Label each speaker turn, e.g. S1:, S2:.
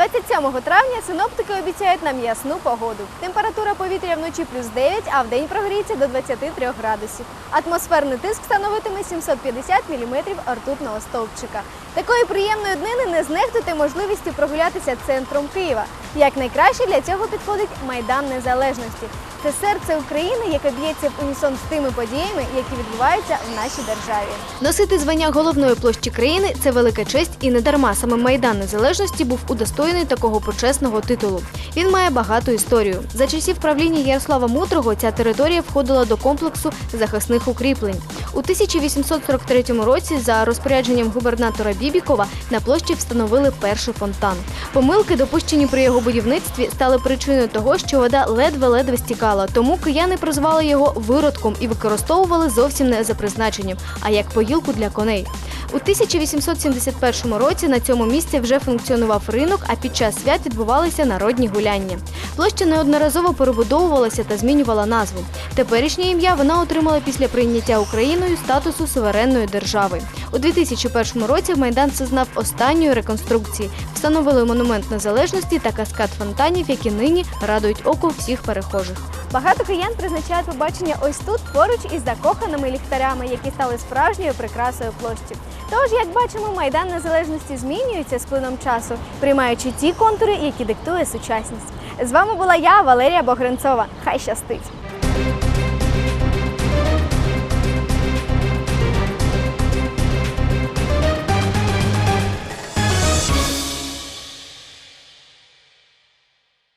S1: 27 травня синоптики обіцяють нам ясну погоду. Температура повітря вночі плюс 9, а вдень прогріється до 23 градусів. Атмосферний тиск становитиме 750 мм ртутного стовпчика. Такої приємної днини не знехтуйте можливістю прогулятися центром Києва. Як найкраще для цього підходить Майдан Незалежності. Це серце України, яке б'ється в унісон з тими подіями, які відбуваються в нашій державі. Носити звання головної площі країни це велика честь, і не дарма саме Майдан Незалежності був удостоєний такого почесного титулу. Він має багату історію. За часів правління Ярослава Мудрого ця територія входила до комплексу захисних укріплень. У 1843 році за розпорядженням губернатора Бібікова на площі встановили перший фонтан. Помилки, допущені при його будівництві, стали причиною того, що вода ледве-ледве стікала. Тому кияни прозвали його виродком і використовували зовсім не за призначенням, а як поїлку для коней. У 1871 році на цьому місці вже функціонував ринок, а під час свят відбувалися народні гуляння. Площа неодноразово перебудовувалася та змінювала назву. Теперішнє ім'я вона отримала після прийняття Україною статусу суверенної держави. У 2001 році майдан зазнав останньої реконструкції. Встановили монумент незалежності та каскад фонтанів, які нині радують око всіх перехожих. Багато киян призначають побачення ось тут, поруч із закоханими ліхтарями, які стали справжньою прикрасою площі. Тож, як бачимо, майдан незалежності змінюється з плином часу, приймаючи ті контури, які диктує сучасність. З вами була я, Валерія Богренцова. Хай щастить!